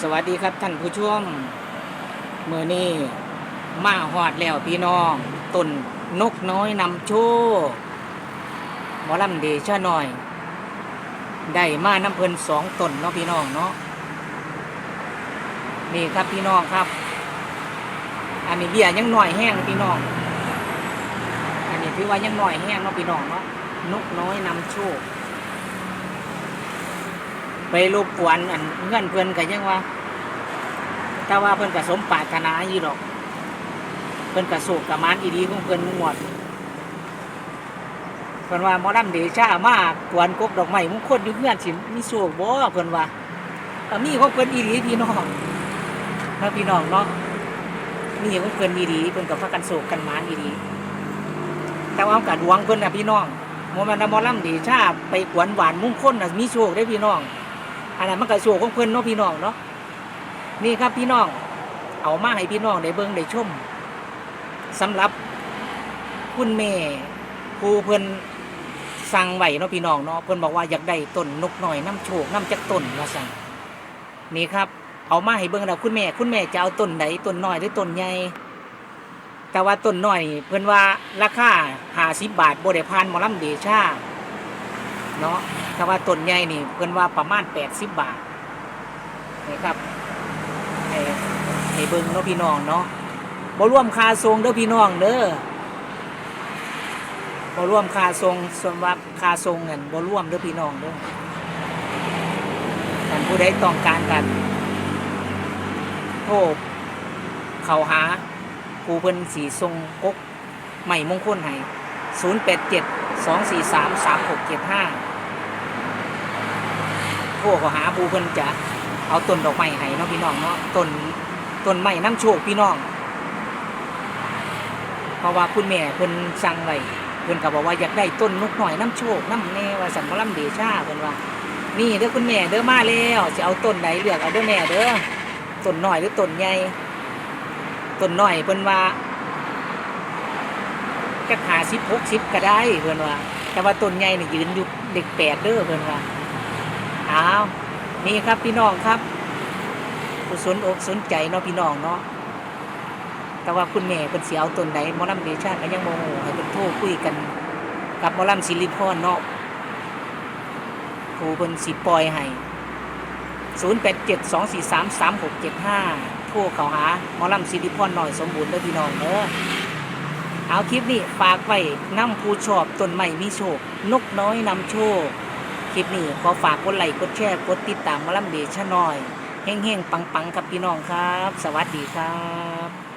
สวัสดีครับท่านผู้ชมเมื่อนี้มาหอดแล้วพี่น้องต้นนกน้อยนำโชคหมอลำเดชะหน่อย ได้มาน้ำเพลินสองต้นเนาะพี่น้องเนาะนี่ครับพี่น้องครับ อันนี้เบี้ยยังหน่อยแห้งพี่น้อง อันนี้ถือว่ายังหน่อยแห้งเนาะพี่น้องเนาะนกน้อยนำโชค ไปรบกวนอันเงื่อนเพื่อนกันยังว่าแต่ว่าเพื่อนก็สมปรารถนาอยู่ดอก เพื่อนก็โศกกับมานอีดีของเพื่อนหมดเพื่อนว่าหมอลำเดชามากกวนกบดอกไม้มุงคลอยู่เงื่อนสิมีโศกบ่เพื่อนว่าก็มีของเพื่อนอีดีพี่น้องเนาพี่น้องเนาะมีของเพื่อนอีดีเพื่อนกับพากันโศกกันมานอีดีแต่ว่ากัดวงเพื่อนนะพี่น้องโมแมนต์มอลำเดชาไปกวนหวานมงคลน่ะมีโชคได้พี่น้อง อันนั้นมันก็โชคของเพื่อนเนาะพี่น้องเนาะนี่ครับพี่น้อง เอามาให้พี่น้องได้เบิ่งได้ชมสำหรับคุณแม่ผู้เพิ่อนสั่งไหว้เนาะพี่น้องเนาะเพิ่อนบอกว่าอยากได้ต้นนกหน่อยน้ำโชคน้ำจักต้นว่าสั่งนี่ครับ เอามาให้เบิ่งแล้วคุณแม่ คุณแม่จะเอาต้นไหนต้นน้อยหรือต้นใหญ่แต่ว่าต้นน้อยเพิ่อนว่าราคาห้าสิบบาทบ่ได้ผ่านมอลำเดชา เนาะถ้าว่าต้นใหญ่นี่เพิ่นว่าประมาณแปดสิบบาทนี่ครับให้ให้เบิ่งเนาะพี่น้องเนาะบ่รวมค่าทรงเด้อพี่น้องเด้อบ่รวมค่าทรงส่วนว่าค่าทรงเงินบ่รวมเด้อพี่น้องเด้อท่านผู้ใดต้องการกันโทรเข้าหาผู้เพิ่นสีทรงกกใหม่มงคลให้087 243 3675โทรเขาหาผู้เพิ่นจะเอาต้นดอกไม้ให้เนาะพี่น้องเนาะต้นต้นไม้น้ำโชคพี่น้อง เพราะว่าคุณแม่เพิ่นสั่งไว้เพิ่นก็บอกว่าอยากได้ต้นนกหน่อยน้ำโชคน้ำแน่ว่าสันมะลำเดชาเพิ่นว่า นี่เด้อคุณแม่เด้อมาแล้วจะเอาต้นไหนเลือกเอาเด้อแม่เด้อต้นหน้อยหรือต้นใหญ่ต้นหน้อยเพิ่นว่า จะหาสิบหกสิบก็ได้เพิ่อนว่า แต่ว่าต้นใหญ่เนี่ยยืนอยู่เด็กแปดเด้อเพิ่อนว่าอ้าวนี่ครับพี่น้องครับผู้สนอกสนใจเนาะพี่น้องเนาะแต่ว่าคุณแม่เป็นเสียเอาต้นไหนมอลำเดชาก็ยังโมโหให้เป็นโทรคุยกันกับมอลำศิริพรเนาะผู้เป็นสีปล่อยให้ศูนย์แปดเจ็ดสองสี่สามสามหกเจ็ดห้าโทรเขาหาหมอลำศิริพรหน่อยสมบูรณ์เด้อพี่น้องเด้อ เอาคลิปนี้ฝากไว้นำผู้ชอบต้นใหม่มีโชค นกน้อยนำโชค คลิปนี้ขอฝากกดไลค์กดแชร์กดติดตามมาลัมเดชะหน่อยเฮงๆปังๆครับพี่น้องครับ สวัสดีครับ